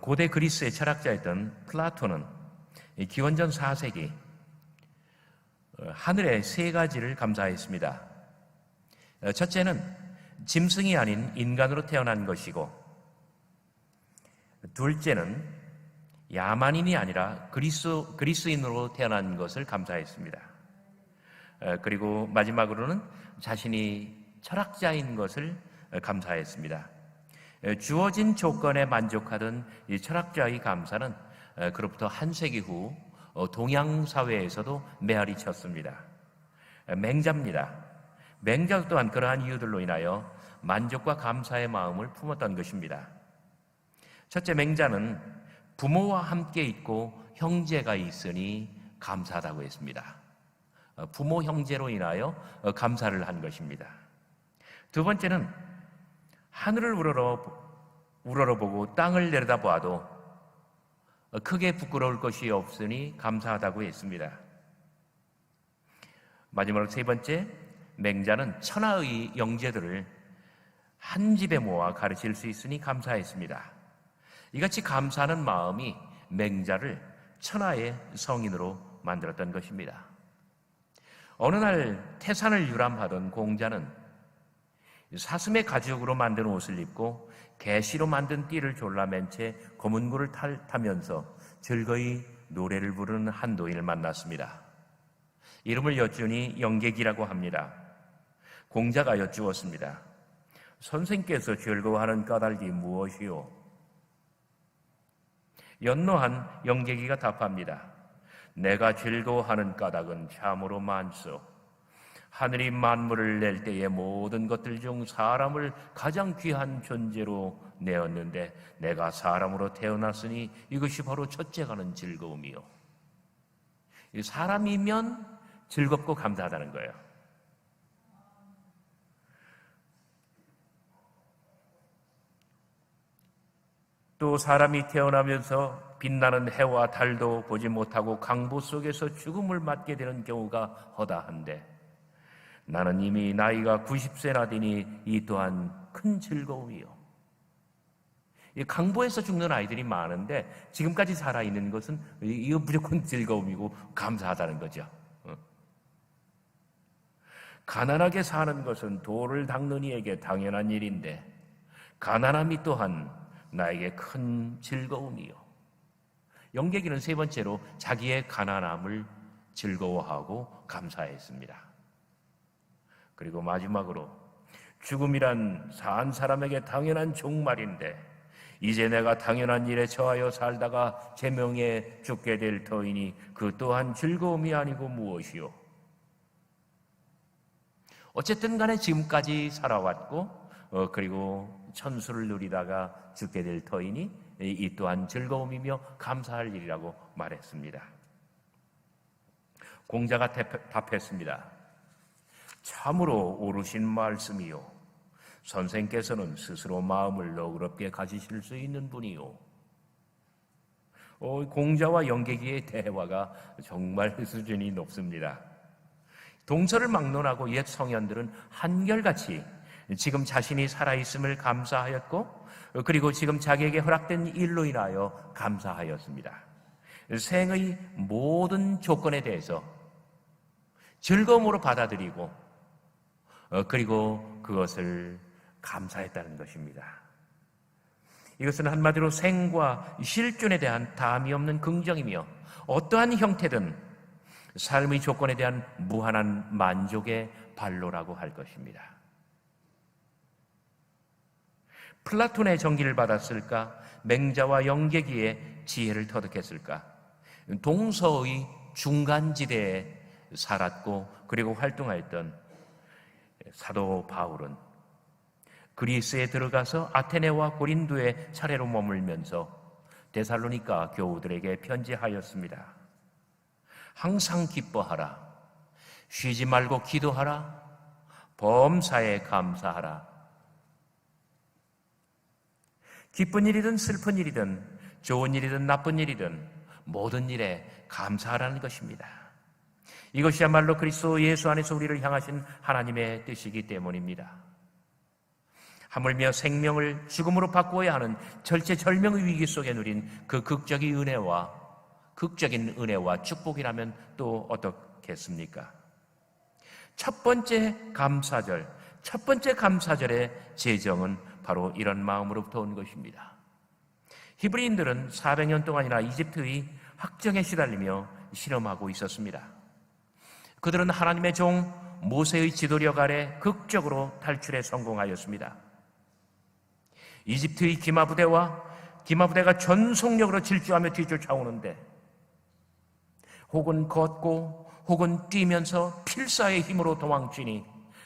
고대 그리스의 철학자였던 플라톤은 기원전 4세기 어, 하늘의 세 가지를 감사했습니다. 어, 첫째는 짐승이 아닌 인간으로 태어난 것이고, 둘째는 야만인이 아니라 그리스, 그리스인으로 태어난 것을 감사했습니다. 어, 그리고 마지막으로는 자신이 철학자인 것을 감사했습니다. 주어진 조건에 만족하던 이 철학자의 감사는 그로부터 한 세기 후 어, 동양 사회에서도 메아리 쳤습니다. 맹자입니다. 맹자 또한 그러한 이유들로 인하여 만족과 감사의 마음을 품었던 것입니다. 첫째 맹자는 부모와 함께 있고 형제가 있으니 감사하다고 했습니다. 어, 부모 형제로 인하여 어, 감사를 한 것입니다. 두 번째는 하늘을 우러러 우러러보고 땅을 내려다보아도 크게 부끄러울 것이 없으니 감사하다고 했습니다. 마지막으로 세 번째, 맹자는 천하의 영재들을 한 집에 모아 가르칠 수 있으니 감사했습니다. 이같이 감사하는 마음이 맹자를 천하의 성인으로 만들었던 것입니다. 어느 날 태산을 유람하던 공자는 사슴의 가죽으로 만든 옷을 입고 개시로 만든 띠를 졸라맨 채 검은 굴을 타면서 즐거이 노래를 부르는 한 노인을 만났습니다. 이름을 여쭈니 영객이라고 합니다. 공자가 여쭈었습니다. 선생께서 즐거워하는 까닭이 무엇이요? 연노한 영객이가 답합니다. 내가 즐거워하는 까닭은 참으로 많소. 하늘이 만물을 낼 때의 모든 것들 중 사람을 가장 귀한 존재로 내었는데 내가 사람으로 태어났으니 이것이 바로 첫째 가는 즐거움이요. 사람이면 즐겁고 감사하다는 거예요. 또 사람이 태어나면서 빛나는 해와 달도 보지 못하고 강보 속에서 죽음을 맞게 되는 경우가 허다한데 나는 이미 나이가 90세나 되니 이 또한 큰 즐거움이요. 이 강보에서 죽는 아이들이 많은데 지금까지 살아있는 것은 이거 무조건 즐거움이고 감사하다는 거죠. 어. 가난하게 사는 것은 돌을 닦는 이에게 당연한 일인데 가난함이 또한 나에게 큰 즐거움이요. 영계기는 세 번째로 자기의 가난함을 즐거워하고 감사했습니다. 그리고 마지막으로 죽음이란 산 사람에게 당연한 종말인데 이제 내가 당연한 일에 처하여 살다가 제명에 죽게 될 터이니 그 또한 즐거움이 아니고 무엇이요? 어쨌든 간에 지금까지 살아왔고 어, 그리고 천수를 누리다가 죽게 될 터이니 이 또한 즐거움이며 감사할 일이라고 말했습니다. 공자가 답했습니다. 참으로 오르신 말씀이요. 선생께서는 스스로 마음을 너그럽게 가지실 수 있는 분이요. 어, 공자와 영계기의 대화가 정말 수준이 높습니다. 동서를 막론하고 옛 성현들은 한결같이 지금 자신이 살아있음을 감사하였고, 그리고 지금 자기에게 허락된 일로 인하여 감사하였습니다. 생의 모든 조건에 대해서 즐거움으로 받아들이고 어, 그리고 그것을 감사했다는 것입니다. 이것은 한마디로 생과 실존에 대한 담이 없는 긍정이며 어떠한 형태든 삶의 조건에 대한 무한한 만족의 발로라고 할 것입니다. 플라톤의 정기를 받았을까? 맹자와 영계기의 지혜를 터득했을까? 동서의 중간지대에 살았고 그리고 활동하였던 사도 바울은 그리스에 들어가서 아테네와 고린도에 차례로 머물면서 데살로니가 교우들에게 편지하였습니다. 항상 기뻐하라. 쉬지 말고 기도하라. 범사에 감사하라. 기쁜 일이든 슬픈 일이든 좋은 일이든 나쁜 일이든 모든 일에 감사하라는 것입니다. 이것이야말로 그리스도 예수 안에서 우리를 향하신 하나님의 뜻이기 때문입니다. 하물며 생명을 죽음으로 바꾸어야 하는 절체절명의 위기 속에 누린 그 극적인 은혜와 극적인 은혜와 축복이라면 또 어떻겠습니까? 첫 번째 감사절, 첫 번째 감사절의 제정은 바로 이런 마음으로부터 온 것입니다. 히브리인들은 400년 동안이나 이집트의 학정에 시달리며 실험하고 있었습니다. 그들은 하나님의 종 모세의 지도력 아래 극적으로 탈출에 성공하였습니다. 이집트의 기마 부대와 기마 부대가 전속력으로 질주하며 뒤쫓아오는데 혹은 걷고 혹은 뛰면서 필사의 힘으로 도망치니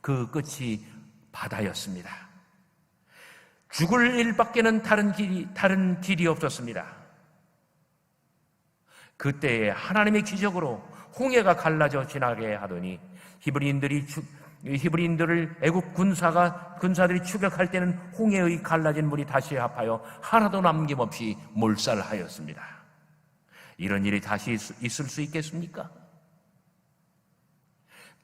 그 끝이 바다였습니다. 죽을 일밖에는 다른 길이 다른 길이 없었습니다. 그때에 하나님의 기적으로 홍해가 갈라져 지나게 하더니 히브리인들이 히브리인들을 애국 군사가 군사들이 추격할 때는 홍해의 갈라진 물이 다시 합하여 하나도 남김없이 몰살하였습니다. 이런 일이 다시 있을 수 있겠습니까?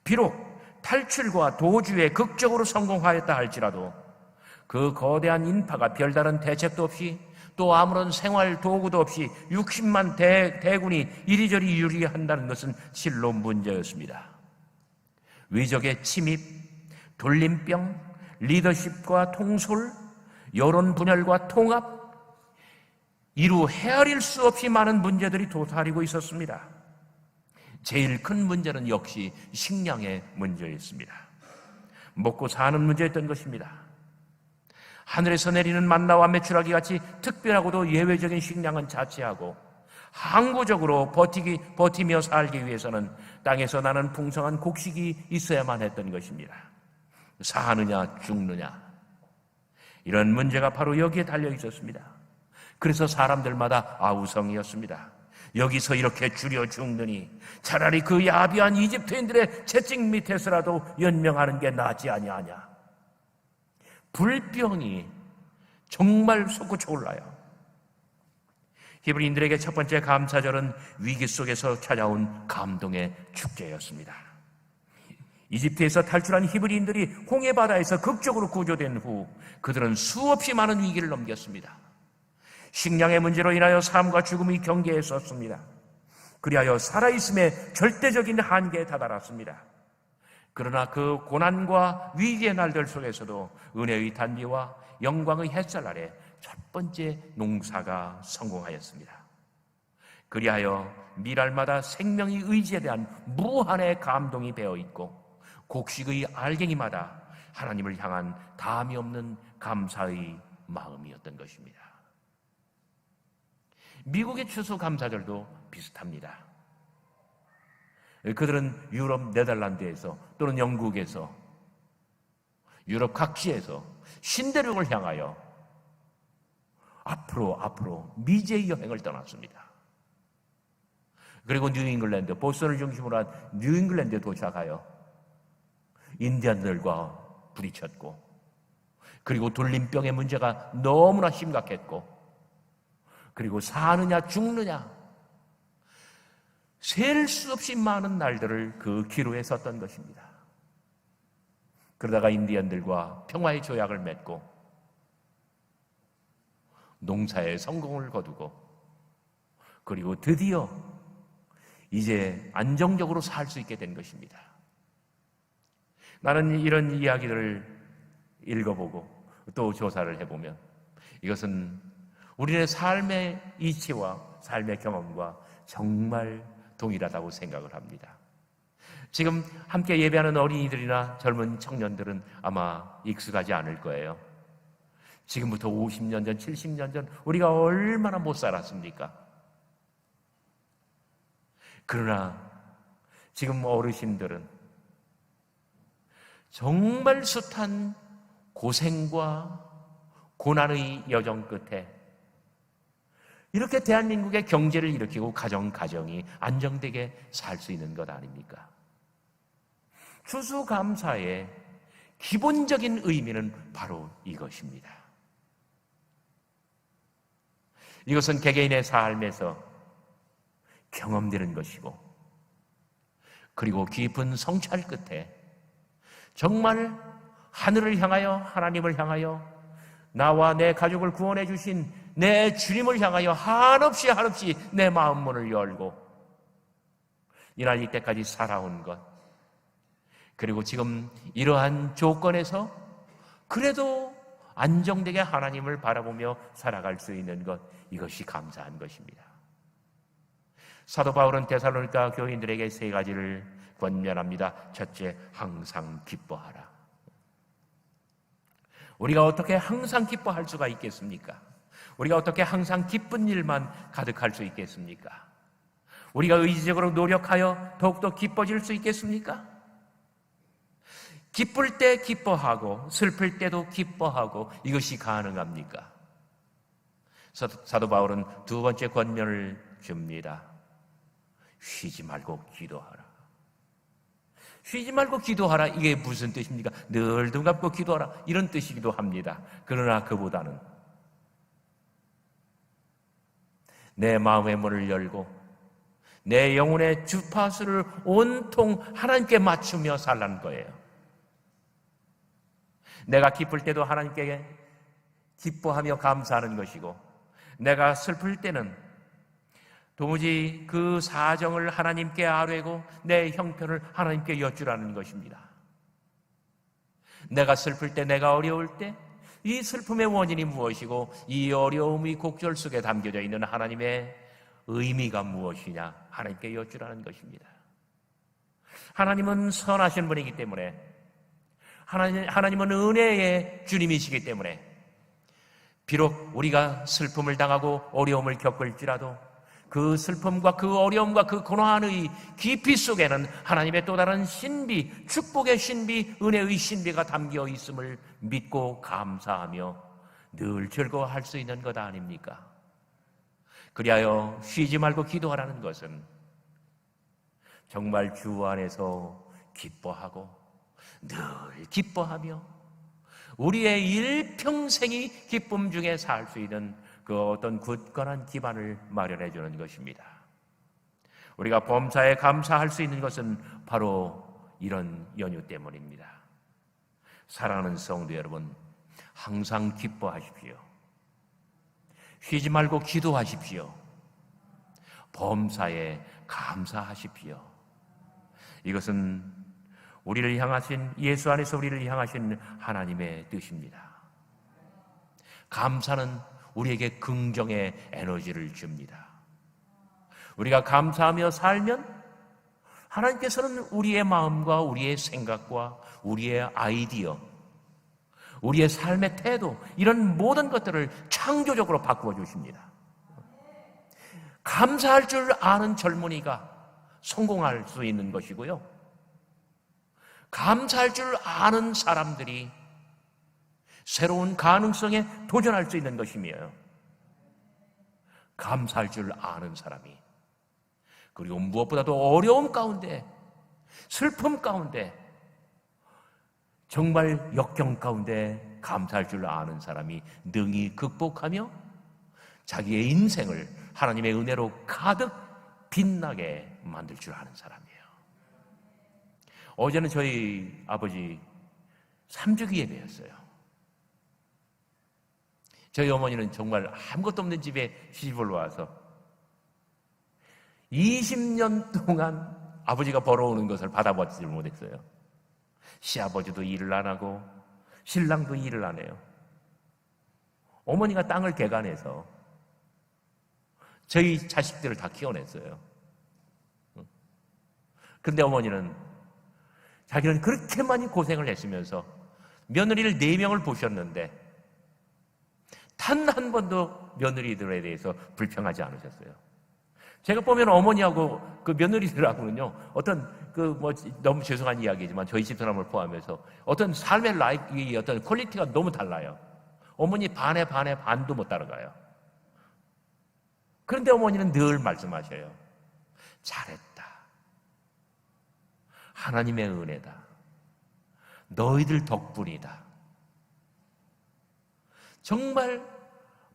비록 탈출과 도주에 극적으로 성공하였다 할지라도 그 거대한 인파가 별다른 대책도 없이 또 아무런 생활 도구도 없이 60만 대, 대군이 이리저리 유리한다는 것은 실로 문제였습니다. 위적의 침입, 돌림병, 리더십과 통솔, 여론 분열과 통합, 이루 헤아릴 수 없이 많은 문제들이 도사리고 있었습니다. 제일 큰 문제는 역시 식량의 문제였습니다. 먹고 사는 문제였던 것입니다. 하늘에서 내리는 만나와 메추라기 같이 특별하고도 예외적인 식량은 자체하고 항구적으로 버티기, 버티며 살기 위해서는 땅에서 나는 풍성한 곡식이 있어야만 했던 것입니다. 사느냐, 죽느냐. 이런 문제가 바로 여기에 달려 있었습니다. 그래서 사람들마다 아우성이었습니다. 여기서 이렇게 줄여 죽느니 차라리 그 야비한 이집트인들의 채찍 밑에서라도 연명하는 게 낫지 아니하냐. 불병이 정말 솟구쳐 올라요. 히브리인들에게 첫 번째 감사절은 위기 속에서 찾아온 감동의 축제였습니다. 이집트에서 탈출한 히브리인들이 홍해 바다에서 극적으로 구조된 후 그들은 수없이 많은 위기를 넘겼습니다. 식량의 문제로 인하여 삶과 죽음의 경계에 섰습니다. 그리하여 살아있음의 절대적인 한계에 다다랐습니다. 그러나 그 고난과 위기의 날들 속에서도 은혜의 단비와 영광의 햇살 아래 첫 번째 농사가 성공하였습니다. 그리하여 미랄마다 생명의 의지에 대한 무한의 감동이 배어 있고 곡식의 알갱이마다 하나님을 향한 담이 없는 감사의 마음이었던 것입니다. 미국의 추수 감사절도 비슷합니다. 그들은 유럽 네덜란드에서 또는 영국에서 유럽 각지에서 신대륙을 향하여 앞으로 앞으로 미제의 여행을 떠났습니다. 그리고 뉴잉글랜드, 보스턴을 중심으로 한 뉴잉글랜드에 도착하여 인디언들과 부딪혔고 그리고 돌림병의 문제가 너무나 심각했고 그리고 사느냐 죽느냐 셀 수 없이 많은 날들을 그 기로에 섰던 것입니다. 그러다가 인디언들과 평화의 조약을 맺고 농사에 성공을 거두고 그리고 드디어 이제 안정적으로 살 수 있게 된 것입니다. 나는 이런 이야기를 읽어보고 또 조사를 해보면 이것은 우리의 삶의 이치와 삶의 경험과 정말 동일하다고 생각을 합니다. 지금 함께 예배하는 어린이들이나 젊은 청년들은 아마 익숙하지 않을 거예요. 지금부터 50년 전, 70년 전 우리가 얼마나 못 살았습니까? 그러나 지금 어르신들은 정말 숱한 고생과 고난의 여정 끝에 이렇게 대한민국의 경제를 일으키고 가정 가정이 안정되게 살 수 있는 것 아닙니까? 추수감사의 기본적인 의미는 바로 이것입니다. 이것은 개개인의 삶에서 경험되는 것이고, 그리고 깊은 성찰 끝에 정말 하늘을 향하여 하나님을 향하여 나와 내 가족을 구원해 주신 내 주님을 향하여 한없이 한없이 내 마음 문을 열고 이날 이때까지 살아온 것 그리고 지금 이러한 조건에서 그래도 안정되게 하나님을 바라보며 살아갈 수 있는 것 이것이 감사한 것입니다. 사도 바울은 데살로니가 교인들에게 세 가지를 권면합니다. 첫째, 항상 기뻐하라. 우리가 어떻게 항상 기뻐할 수가 있겠습니까? 우리가 어떻게 항상 기쁜 일만 가득할 수 있겠습니까? 우리가 의지적으로 노력하여 더욱더 기뻐질 수 있겠습니까? 기쁠 때 기뻐하고 슬플 때도 기뻐하고 이것이 가능합니까? 사도 바울은 두 번째 권면을 줍니다. 쉬지 말고 기도하라. 쉬지 말고 기도하라. 이게 무슨 뜻입니까? 늘 눈 감고 기도하라. 이런 뜻이기도 합니다. 그러나 그보다는 내 마음의 문을 열고 내 영혼의 주파수를 온통 하나님께 맞추며 살라는 거예요. 내가 기쁠 때도 하나님께 기뻐하며 감사하는 것이고 내가 슬플 때는 도무지 그 사정을 하나님께 아뢰고 내 형편을 하나님께 여쭈라는 것입니다. 내가 슬플 때, 내가 어려울 때, 이 슬픔의 원인이 무엇이고, 이 어려움이 곡절 속에 담겨져 있는 하나님의 의미가 무엇이냐, 하나님께 여쭈라는 것입니다. 하나님은 선하신 분이기 때문에, 하나님, 하나님은 은혜의 주님이시기 때문에, 비록 우리가 슬픔을 당하고 어려움을 겪을지라도, 그 슬픔과 그 어려움과 그 고난의 깊이 속에는 하나님의 또 다른 신비, 축복의 신비, 은혜의 신비가 담겨 있음을 믿고 감사하며 늘 즐거워할 수 있는 것 아닙니까? 그리하여 쉬지 말고 기도하라는 것은 정말 주 안에서 기뻐하고 늘 기뻐하며 우리의 일평생이 기쁨 중에 살 수 있는 그 어떤 굳건한 기반을 마련해 주는 것입니다. 우리가 범사에 감사할 수 있는 것은 바로 이런 연유 때문입니다. 사랑하는 성도 여러분, 항상 기뻐하십시오. 쉬지 말고 기도하십시오. 범사에 감사하십시오. 이것은 우리를 향하신 예수 안에서 우리를 향하신 하나님의 뜻입니다. 감사는 우리에게 긍정의 에너지를 줍니다. 우리가 감사하며 살면 하나님께서는 우리의 마음과 우리의 생각과 우리의 아이디어, 우리의 삶의 태도, 이런 모든 것들을 창조적으로 바꾸어 주십니다. 감사할 줄 아는 젊은이가 성공할 수 있는 것이고요. 감사할 줄 아는 사람들이 새로운 가능성에 도전할 수 있는 것이며 감사할 줄 아는 사람이 그리고 무엇보다도 어려움 가운데 슬픔 가운데 정말 역경 가운데 감사할 줄 아는 사람이 능히 극복하며 자기의 인생을 하나님의 은혜로 가득 빛나게 만들 줄 아는 사람이에요. 어제는 저희 아버지 삼주기 예배였어요. 저희 어머니는 정말 아무것도 없는 집에 시집을 와서 20년 동안 아버지가 벌어오는 것을 받아보지 못했어요. 시아버지도 일을 안 하고 신랑도 일을 안 해요. 어머니가 땅을 개간해서 저희 자식들을 다 키워냈어요. 그런데 어머니는 자기는 그렇게 많이 고생을 했으면서 며느리를 네 명을 보셨는데 단 한 번도 며느리들에 대해서 불평하지 않으셨어요. 제가 보면 어머니하고 그 며느리들하고는요, 어떤 그 뭐 너무 죄송한 이야기지만 저희 집 사람을 포함해서 어떤 삶의 라이프, 어떤 퀄리티가 너무 달라요. 어머니 반에 반에 반도 못 따라가요. 그런데 어머니는 늘 말씀하셔요. 잘했다. 하나님의 은혜다. 너희들 덕분이다. 정말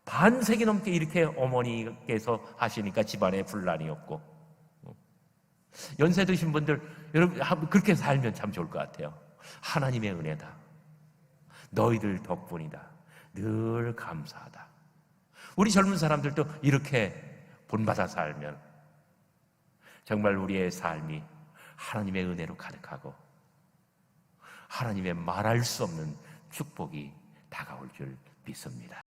반세기 넘게 이렇게 어머니께서 하시니까 집안에 분란이 없고 연세 드신 분들 여러분 그렇게 살면 참 좋을 것 같아요. 하나님의 은혜다. 너희들 덕분이다. 늘 감사하다. 우리 젊은 사람들도 이렇게 본받아 살면 정말 우리의 삶이 하나님의 은혜로 가득하고 하나님의 말할 수 없는 축복이 다가올 줄 믿습니다.